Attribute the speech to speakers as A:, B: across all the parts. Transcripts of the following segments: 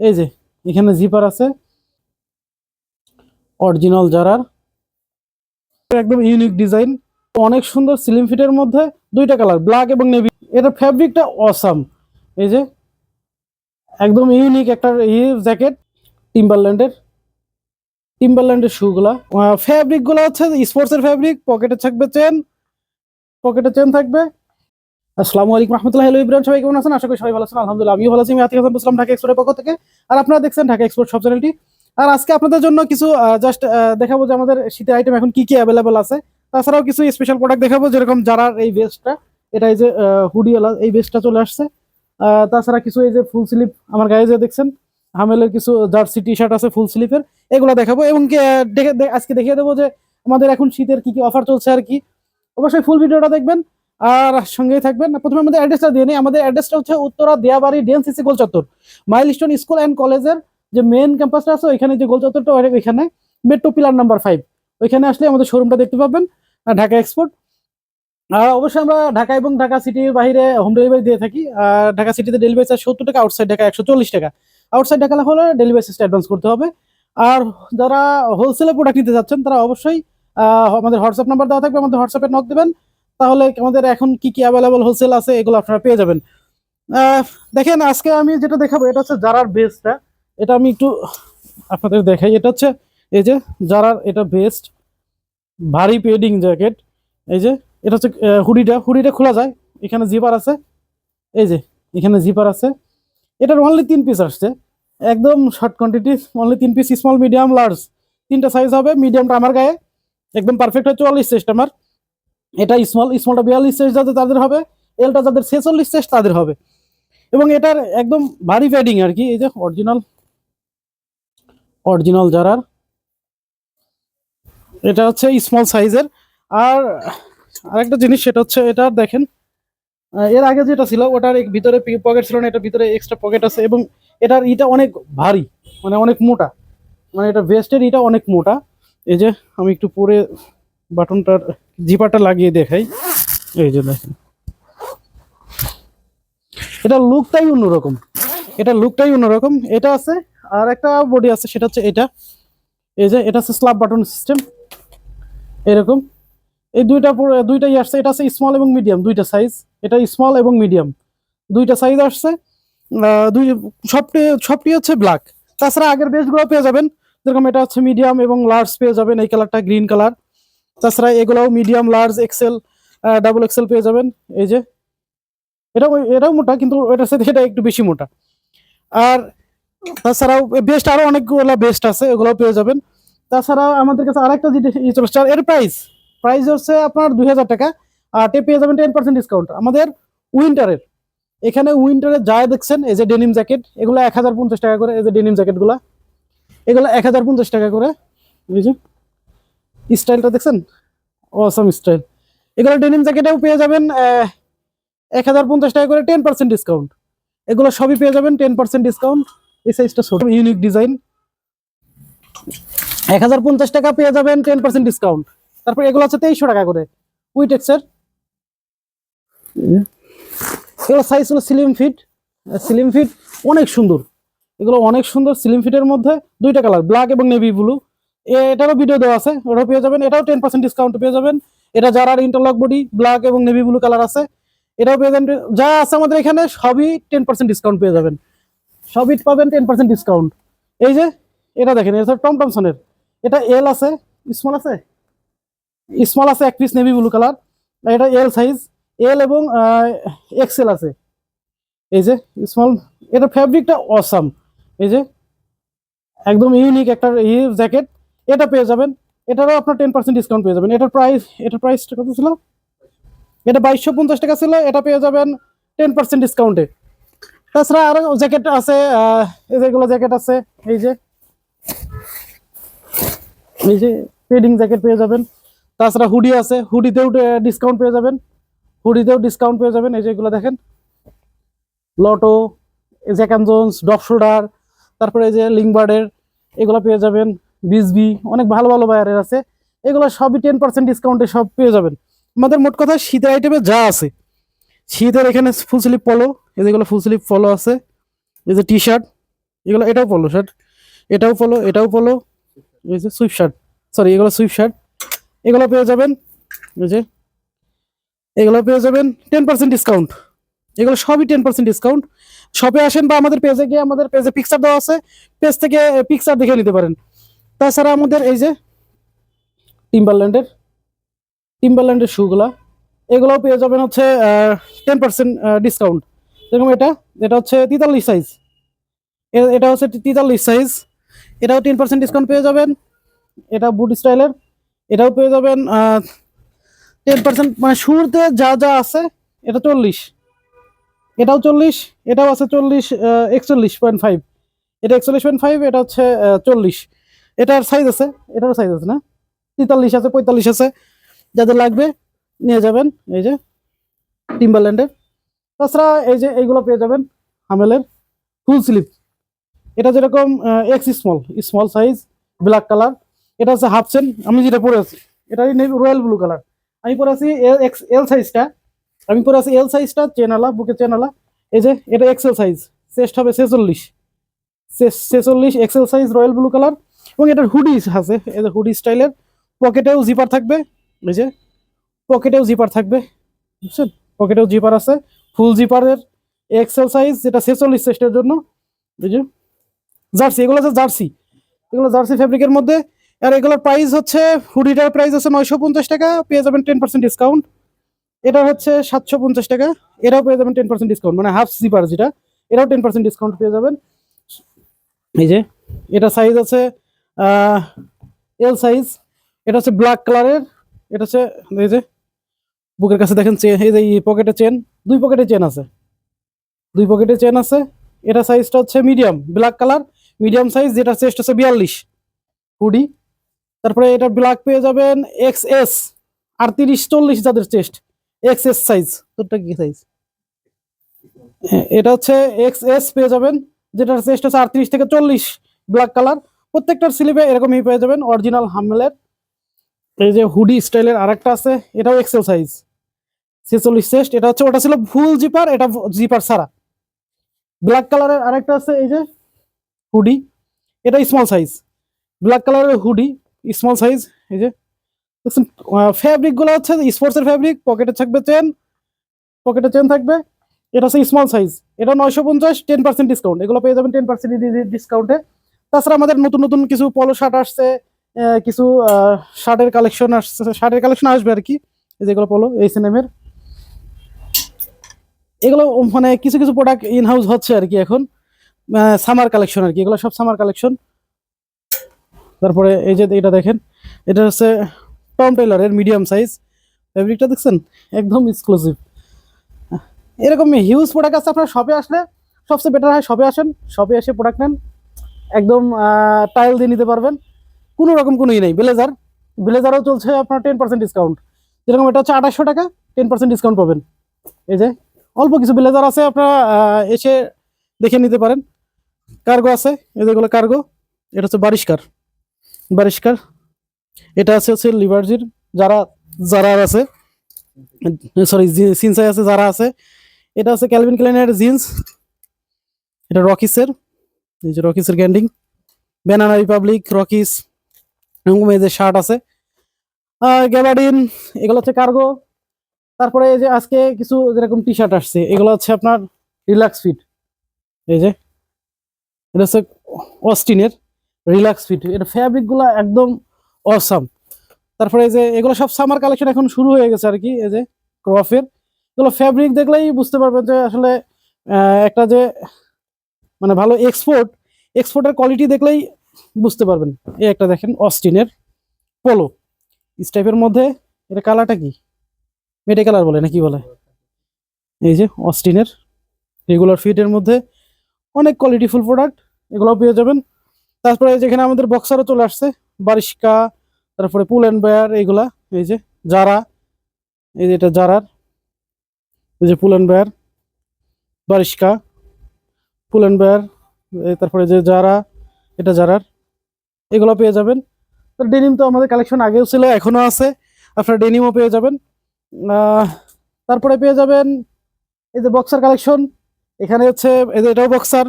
A: এই যে, এখানে জিপার আছে। অরিজিনাল জারার। একদম ইউনিক ডিজাইন অনেক সুন্দর স্লিম ফিটের মধ্যে দুইটা কালার ব্ল্যাক এবং নেভি এটা ফ্যাব্রিকটা অসাম এই যে, একদম ইউনিক একটা জ্যাকেট টিম্বারল্যান্ডের টিম্বারল্যান্ডের শুগুলা ফ্যাব্রিকগুলো হচ্ছে স্পোর্টসের ফ্যাব্রিক পকেটে থাকবে চেন পকেটে চেন থাকবে। আসসালামু আলাইকুম রহমতুল্লাহ। হ্যালো ইব্রাহিম সবাই কেমন আছেন? আশা করি সবাই ভালো আছেন। আলহামদুলিল্লাহ, আমিও ভালো আছি। আমি আতিক হাসান বসলাম ঢাকা এক্সপোর্টের পক্ষ থেকে। আর আপনারা দেখছেন ঢাকা এক্সপোর্ট সব চ্যানেলটি আর আজকে আপনাদের জন্য কিছু জাস্ট দেখাবো যে আমাদের শীতের আইটেম এখন কি কি অ্যাভেলেবেল আছে। তাছাড়াও কিছু স্পেশাল প্রোডাক্ট দেখাবো, যেরকম যারার এই বেস্টটা এটা এই যে হুডি এই বেস্টটা চলে আসছে। তাছাড়া কিছু এই যে ফুল স্লিপ আমার গায়ে যে দেখছেন, হামেলের কিছু জার্সি টি শার্ট আছে ফুল স্লিপের এগুলো দেখাবো। এবং আজকে দেখিয়ে দেবো যে আমাদের এখন শীতের কি কি অফার চলছে আর কি। অবশ্যই ফুল ভিডিওটা দেখবেন। আর সঙ্গেই থাকবেন। প্রথমে আমাদের অ্যাড্রেসটা দিয়ে নিই। আমাদের অ্যাড্রেসটা হচ্ছে উত্তরা দেয়াবাড়ি ডিএনসিসি গোল চত্বর। মাইলস্টোন স্কুল অ্যান্ড কলেজের যে মেন ক্যাম্পাসটা আছে, ওইখানে যে গোল চত্বরটা ওই- ওইখানে। মেট্রো পিলার নাম্বার ফাইভ ওইখানে আসলে আমাদের শোরুমটা দেখতে পাবেন ঢাকা এক্সপোর্ট আর অবশ্যই আমরা ঢাকা এবং ঢাকা সিটির বাইরে হোম ডেলিভারি দিয়ে থাকি। আর ঢাকা সিটিতে ডেলিভারি চার্জ সত্তর টাকা আউটসাইড ঢাকা একশো চল্লিশ টাকা। আউটসাইড ঢাকা হলে ডেলিভারি চার্জটা অ্যাডভান্স করতে হবে। আর যারা হোলসেলে প্রোডাক্ট নিতে যাচ্ছেন, তারা অবশ্যই আমাদের হোয়াটসঅ্যাপ নাম্বার দেওয়া থাকবে। আমাদের হোয়াটসঅ্যাপে নক দেবেন। তাহলে আমাদের এখন কি কি অ্যাভেলেবল হোলসেল আছে এগুলো আপনারা পেয়ে যাবেন। দেখেন, আজকে আমি যেটা দেখাবো, এটা হচ্ছে জারার বেস্টটা এটা আমি একটু আপনাদের দেখাই। এটা হচ্ছে এই যে জারার এটা বেস্ট ভারী পেডিং জ্যাকেট এই যে, এটা হচ্ছে হুডিটা। হুডিটা খোলা যায়। এখানে জিপার আছে। এই যে, এখানে জিপার আছে। এটার অনলি তিন পিস আসছে। একদম শর্ট কোয়ান্টিটি অনলি তিন পিস স্মল মিডিয়াম লার্জ তিনটা সাইজ হবে। মিডিয়ামটা আমার গায়ে। একদম পারফেক্ট হচ্ছে চল্লিশ চেস্ট আমার এটা স্মল স্মলটা বিয়াল্লিশ চেস্ট যাদের, তাদের হবে এলটা যাদের ছেচল্লিশ চেস্ট তাদের হবে। এবং এটার একদম ভারী প্যাডিং আর কি, এই যে অরিজিনাল অরিজিনাল জারার এটা হচ্ছে স্মল সাইজের আর আরেকটা জিনিস, সেটা হচ্ছে এটা দেখেন এর আগে যেটা ছিল, ওটার ভিতরে পকেট ছিল না, এটার ভিতরে এক্সট্রা পকেট আছে, এবং এটার ইটা অনেক ভারী মানে অনেক মোটা। মানে এটা ভেস্টের ইটা অনেক মোটা। এই যে আমি একটু পরে বাটনটার জিপারটা লাগিয়ে দেখাই। এই যে দেখেন। এটা লুকটাই অন্যরকম। এটা লুকটাই অন্যরকম। এটা আছে, আর একটা বডি আছে, সেটা হচ্ছে এটা। এই যে, এটা হচ্ছে স্ল্যাব বাটন সিস্টেম এরকম। এই দুইটা দুইটাই আসছে। এটা আছে স্মল এবং মিডিয়াম দুইটা সাইজ এটা স্মল এবং মিডিয়াম দুইটা সাইজ আসছে। দুই, সবটি সবটি হচ্ছে ব্ল্যাক তাছাড়া আগের বেসগুলো পেয়ে যাবেন। যেরকম এটা হচ্ছে মিডিয়াম এবং লার্জ পেয়ে যাবেন। এই কালারটা গ্রিন কালার তাছাড়া এগুলোও medium large XL double XL পেয়ে যাবেন। এই যে, এটাও এটাও মোটা, কিন্তু এটার সাথে এটা একটু বেশি মোটা। আর তাছাড়াও বেস্ট আরও অনেকগুলো বেস্ট আছে এগুলো পেয়ে যাবেন। তাছাড়া আমাদের কাছে আরেকটা যেটা এর প্রাইস প্রাইস হচ্ছে আপনার দুই হাজার টাকা, আর টে পেয়ে যাবেন টেন পার্সেন্ট ডিসকাউন্ট আমাদের উইন্টারের এখানে উইন্টারে যা দেখছেন, এই যে ডেনিম জ্যাকেট এগুলো এক হাজার পঞ্চাশ টাকা করে, এই যে ডেনিম জ্যাকেটগুলো এগুলো এক হাজার পঞ্চাশ টাকা করে। এই স্টাইলটা দেখছেন? অসম স্টাইল এগুলো ডেনিম জ্যাকেটেও পেয়ে যাবেন এক হাজার পঞ্চাশ টাকা করে টেন পার্সেন্ট ডিসকাউন্ট এগুলো সবই পেয়ে যাবেন টেন পার্সেন্ট ডিসকাউন্ট এই সাইজটা ছোট ইউনিক ডিজাইন এক হাজার পঞ্চাশ টাকা পেয়ে যাবেন টেন পার্সেন্ট ডিসকাউন্ট তারপর এগুলো হচ্ছে তেইশশো টাকা করে। উইটেক্সের এগুলো সাইজ হলো স্লিম ফিট স্লিম ফিট অনেক সুন্দর। এগুলো অনেক সুন্দর স্লিম ফিটের মধ্যে দুইটা কালার ব্ল্যাক এবং নেভি ব্লু এটারও ভিডিও দেওয়া আছে, ওটাও পেয়ে যাবেন। এটাও টেন পার্সেন্ট ডিসকাউন্ট পেয়ে যাবেন। এটা যারা ইন্টারলক বডি ব্ল্যাক এবং নেভি ব্লু কালার আছে, এটাও পেয়ে যাবেন। যা আছে আমাদের এখানে, সবই টেন পার্সেন্ট ডিসকাউন্ট পেয়ে যাবেন। সবই পাবেন টেন পার্সেন্ট ডিসকাউন্ট এই যে, এটা দেখেন, এটা টম টমসনের। এটা এল আছে। স্মল আছে? স্মল আছে, এক পিস নেভি ব্লু কালার এটা এল সাইজ এল এবং এক্সেল আছে। এই যে স্মল এটা ফ্যাব্রিকটা অসাম এই যে, একদম ইউনিক একটা ই জ্যাকেট এটা পেয়ে যাবেন। এটারও আপনার টেন পার্সেন্ট ডিসকাউন্ট পেয়ে যাবেন। এটার প্রাইস এটার প্রাইসটা কত ছিল? এটা বাইশশো পঞ্চাশ টাকা ছিল, এটা পেয়ে যাবেন টেন পার্সেন্ট ডিসকাউন্টে তাছাড়া আরও জ্যাকেট আছে যেগুলো জ্যাকেট আছে, এই যে এই যে পেডিং জ্যাকেট পেয়ে যাবেন। তাছাড়া হুডি আছে হুডিতেও ডিসকাউন্ট পেয়ে যাবেন। হুডিতেও ডিসকাউন্ট পেয়ে যাবেন, এই যেগুলো দেখেন। লটো জ্যাকান জোন্স ডপ তারপরে এই যে লিংবার্ডের এগুলো পেয়ে যাবেন। বিসবি অনেক ভালো ভালো বায়ারের আছে। এগুলো সবই টেন পার্সেন্ট ডিসকাউন্টে সব পেয়ে যাবেন। আমাদের মোট কথা, শীতের আইটেমে যা আছে। শীতের এখানে ফুল স্লিপ পলো এই যেগুলো ফুল স্লিপ পলো আছে। এই যে টি শার্ট এগুলো এটাও পলো শার্ট এটাও পলো এটাও পলো এই যে সুইফট শার্ট সরি এগুলো সুইফট শার্ট এগুলো পেয়ে যাবেন, এই যে, এগুলো পেয়ে যাবেন টেন পার্সেন্ট ডিসকাউন্ট এগুলো সবই টেন পার্সেন্ট ডিসকাউন্ট শপে আসেন বা আমাদের পেজে গিয়ে আমাদের পেজে পিকচার দেওয়া আছে পেজ থেকে পিকচার দেখে নিতে পারেন। তাছাড়া আমাদের এই যে টিম্বারল্যান্ডের টিম্বারল্যান্ডের শুগুলা এগুলোও পেয়ে যাবেন হচ্ছে টেন পার্সেন্ট ডিসকাউন্ট যেরকম এটা এটা হচ্ছে তেতাল্লিশ সাইজ এটা হচ্ছে তেতাল্লিশ সাইজ এটাও টেন পার্সেন্ট ডিসকাউন্ট পেয়ে যাবেন। এটা বুট স্টাইলের এটাও পেয়ে যাবেন টেন পার্সেন্ট মানে শুরুতে যা যা আছে, এটা চল্লিশ। এটাও চল্লিশ, এটাও আছে চল্লিশ একচল্লিশ পয়েন্ট ফাইভ এটা একচল্লিশ পয়েন্ট ফাইভ এটা হচ্ছে চল্লিশ। এটার সাইজ আছে, এটারও সাইজ আছে না? তেতাল্লিশ আছে, পঁয়তাল্লিশ আছে, যাদের লাগবে নিয়ে যাবেন, এই যে টিম্বারল্যান্ডের তাছাড়া এই যে এইগুলো পেয়ে যাবেন হামেলের ফুল স্লিপ এটা যেরকম X small small size black colour এটা হচ্ছে হাফ চেন আমি যেটা পরে আছি এটা রয়্যাল ব্লু কালার আমি পরে আছি এল এক্স এল সাইজটা আমি পরে আছি এল সাইজটা চেনালা বুকে চেনালা এই যে, এটা এক্সেল সাইজ চেস্ট হবে ছেচল্লিশ। ছেচল্লিশ XL size royal blue colour এবং এটার হুডি আছে। যে হুডি স্টাইলের পকেটেও জিপার থাকবে। এই যে পকেটেও জিপার থাকবে। বুঝছেন? পকেটেও জিপার আছে। ফুল জিপারের এক্সেল সাইজ যেটা ছেচল্লিশ চেস্টের জন্য। এই জার্সি, এগুলো হচ্ছে জার্সি। এগুলো জার্সি ফ্যাব্রিকের মধ্যে। আর এগুলোর প্রাইস হচ্ছে হুডিটার প্রাইস আছে নয়শো পঞ্চাশ টাকা। পেয়ে যাবেন টেন পার্সেন্ট ডিসকাউন্ট এটা হচ্ছে সাতশো পঞ্চাশ টাকা। এটাও পেয়ে যাবেন টেন পার্সেন্ট ডিসকাউন্ট মানে হাফ জিপার যেটা, এটাও টেন পার্সেন্ট ডিসকাউন্ট পেয়ে যাবেন। এই যে, এটা সাইজ আছে এল সাইজ এটা হচ্ছে ব্ল্যাক কালারের এটা হচ্ছে, এই যে, বুকের কাছে দেখেন এই যে পকেটে চেন দুই পকেটে চেন আছে। দুই পকেটে চেন আছে, এটা সাইজটা হচ্ছে medium black colour medium size যেটা চেস্ট হচ্ছে বিয়াল্লিশ হুডি তারপরে এটা ব্ল্যাক পেয়ে যাবেন এক্স এস আটত্রিশ চল্লিশ যাদের চেস্ট এক্স এস সাইজ তোরটা কি সাইজ এটা হচ্ছে এক্স এস পেয়ে যাবেন, যেটার চেস্ট হচ্ছে আটত্রিশ থেকে চল্লিশ ব্ল্যাক কালার প্রত্যেকটার স্লিপে এরকমই পেয়ে যাবেন অরিজিনাল হামলের এই যে হুডি স্টাইলের আরেকটা আছে, এটাও এক্সেল সাইজ ছেচল্লিশ চেস্ট এটা হচ্ছে, ওটা ছিল ফুল জিপার এটা জিপার ছাড়া। ব্ল্যাক কালারের আরেকটা আছে, এই যে হুডি এটা স্মল সাইজ ব্ল্যাক কালারের হুডি স্মল সাইজ এই যে। দেখছেন ফ্যাব্রিকগুলো হচ্ছে স্পোর্টসের ফ্যাব্রিক পকেটে থাকবে চেন পকেটে চেন থাকবে। এটা হচ্ছে স্মল সাইজ এটা নয়শো পঞ্চাশ টেন পার্সেন্ট ডিসকাউন্ট এগুলো পেয়ে যাবেন টেন পার্সেন্ট ডিসকাউন্টে তাছাড়া আমাদের নতুন নতুন কিছু পলো শার্ট আসছে কিছু শার্টের কালেকশন আসছে শার্টের কালেকশন আসবে আর কি যেগুলো পলো এই সিনেমের এগুলো মানে কিছু কিছু প্রোডাক্ট ইন হাউস হচ্ছে আর কি এখন সামার কালেকশন আর কি, এগুলো সব সামার কালেকশন তারপরে এই যে এটা দেখেন, এটা হচ্ছে টম টেইলরের মিডিয়াম সাইজ ফেব্রিকটা দেখছেন? একদম এক্সক্লুসিভ এরকম হিউজ প্রোডাক্ট আছে, আপনার শপে আসলে সবচেয়ে বেটার হয় শপে আসেন শপে এসে প্রোডাক্ট নেন। একদম টাইল দিয়ে নিতে পারবেন। কোনো রকম কোনো ই নেই। ব্লেজার ব্লেজারও চলছে আপনার টেন পার্সেন্ট ডিসকাউন্ট যেরকম এটা হচ্ছে আঠাশশো টাকা টেন পার্সেন্ট ডিসকাউন্ট পাবেন। এই যে, অল্প কিছু ব্লেজার আছে, আপনারা এসে দেখে নিতে পারেন। কার্গো আছে, এই যেগুলো কার্গো এটা হচ্ছে বারিশকার বারিশকার এটা আছে হচ্ছে লিভারজির যারা যারা আছে সরি সিনসাই আছে, যারা আছে। এটা আছে ক্যালভিন ক্লাইনের জিন্স এটা রকিসের এই যে রকিসের গ্যান্ডিং ব্যানানা রিপাবলিক রকিস এরকম এই যে শার্ট আছে। আর গ্যাবার্ডিন এগুলো হচ্ছে কার্গো তারপরে এই যে আজকে কিছু যেরকম টি শার্ট আসছে, এগুলো হচ্ছে আপনার রিল্যাক্স ফিট এই যে, এটা হচ্ছে অস্টিনের রিল্যাক্স ফিট এটা ফ্যাব্রিকগুলো একদম অসাম তারপরে এই যে, এগুলো সব সামার কালেকশন এখন শুরু হয়ে গেছে আর কি, এই যে ক্রফের এগুলো ফ্যাব্রিক দেখলেই বুঝতে পারবেন যে আসলে একটা যে মানে ভালো এক্সপোর্ট এক্সপোর্টের কোয়ালিটি দেখলেই বুঝতে পারবেন। এই একটা দেখেন অস্টিনের পোলো স্টাইপের মধ্যে এটা কালারটা কি? মেটে কালার বলে না কি বলে? এই যে অস্টিনের রেগুলার ফিটের মধ্যে অনেক কোয়ালিটিফুল প্রোডাক্ট এগুলোও পেয়ে যাবেন। তারপরে যেখানে আমাদের বক্সারও চলে আসছে, বারিশকা, তারপরে পুল অ্যান্ড বেয়ার এইগুলা, এই যে জারা, এই যে এটা জারার, এই যে pull and bear Bershka. Pull and bear তারপরে যে জারা, এটা জারার, এগুলো পেয়ে যাবেন। ডেনিম তো আমাদের কালেকশন আগেও ছিল, এখনও আছে। আপনার ডেনিমও পেয়ে যাবেন। তারপরে পেয়ে যাবেন এই যে বক্সার কালেকশন এখানে হচ্ছে, এই যে এটাও বক্সার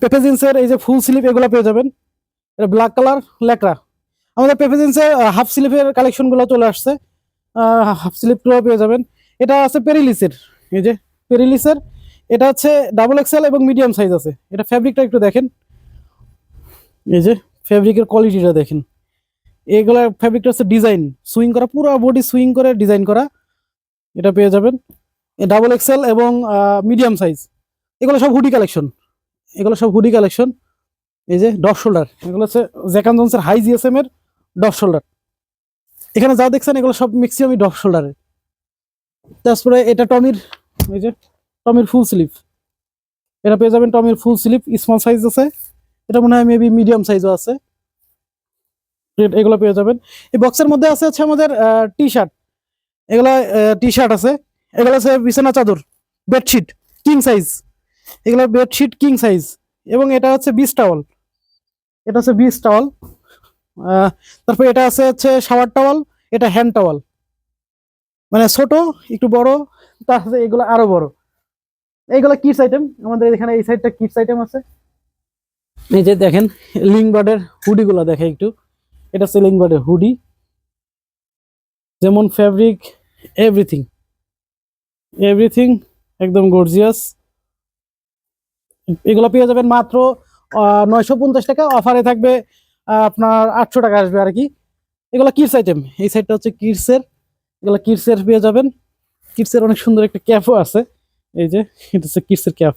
A: পেপেজিন্সের এই যে ফুল স্লিপ এগুলো পেয়ে যাবেন। এটা ব্ল্যাক কালার লেকরা আমাদের পেপেজিন্সের হাফ স্লিপের কালেকশনগুলো চলে আসছে। হাফ স্লিপগুলো পেয়ে যাবেন। এটা আছে পেরিলিসের এই যে পেরিলিসের এটা হচ্ছে ডাবল এক্সেল এবং মিডিয়াম সাইজ আছে। এটা ফ্যাব্রিকটা একটু দেখেন। এই যে ফ্যাব্রিকের কোয়ালিটিটা দেখেন। এগুলা ফ্যাব্রিকটা হচ্ছে ডিজাইন সুইং করা, পুরো বডি সুইং করে ডিজাইন করা। এটা পেয়ে যাবেন। ডাবল এক্সেল এবং মিডিয়াম সাইজ এগুলো সব হুডি কালেকশন এগুলো সব হুডি কালেকশন এই যে ডফ শোল্ডার এগুলো হচ্ছে জ্যাকান জনসের হাই জিএসএম এর ডফ শোল্ডার এখানে যা দেখছেন এগুলো সব ম্যাক্সিমামই ডফ শোল্ডারের তারপরে এটা টমির, এই যে টমির ফুল স্লিভ এটা পেয়ে যাবেন টমির ফুল স্লিভ স্মল সাইজ আছে। এটা মনে হয় মেবি মিডিয়াম সাইজও আছে। এগুলো পেয়ে যাবেন। এই বক্সের মধ্যে আছে হচ্ছে আমাদের টি শার্ট এগুলা টি শার্ট আছে। এগুলো আছে বিছানা চাদর বেডশিট কিং সাইজ এগুলো বেডশিট কিং সাইজ এবং এটা হচ্ছে বিচ টাওয়াল এটা হচ্ছে বিচ টাওয়াল তারপর এটা আছে হচ্ছে শাওয়ার টাওয়াল এটা হ্যান্ড টাওয়াল মানে ছোট, একটু বড় তারপরে এগুলো আরও বড়। এইগুলো কিডস আইটেম আমাদের এখানে এই সাইডটা কিডস আইটেম আছে। এই যে দেখেন লিং বার্ডের হুডি গুলো দেখে একটু। এটা হচ্ছে লিং বার্ডের হুডি যেমন ফ্যাব্রিক এভরিথিং এভরিথিং একদম গর্জিয়াস এগুলো পেয়ে যাবেন মাত্র নয়শো পঞ্চাশ টাকা। অফারে থাকবে আপনার আটশো টাকা আসবে আর কি। এগুলো কিডস আইটেম এই সাইডটা হচ্ছে কিডসের এগুলো কিডসের পেয়ে যাবেন। কিডসের অনেক সুন্দর একটা ক্যাপও আছে। এই যে, এটা হচ্ছে কিডসের ক্যাপ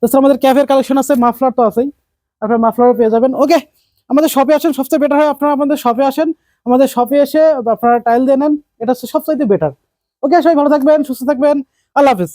A: তাছাড়া আমাদের ক্যাপের কালেকশন আছে মাফলার তো আছেই। আপনার মাফলারও পেয়ে যাবেন। ওকে আমাদের শপে আসেন, সবচেয়ে বেটার হয় আপনারা আমাদের শপে আসেন। আমাদের শপে এসে আপনারা টাইল দিয়ে নেন, এটা হচ্ছে সবচাইতে বেটার ওকে সবাই ভালো থাকবেন, সুস্থ থাকবেন। আল্লাহ হাফিজ।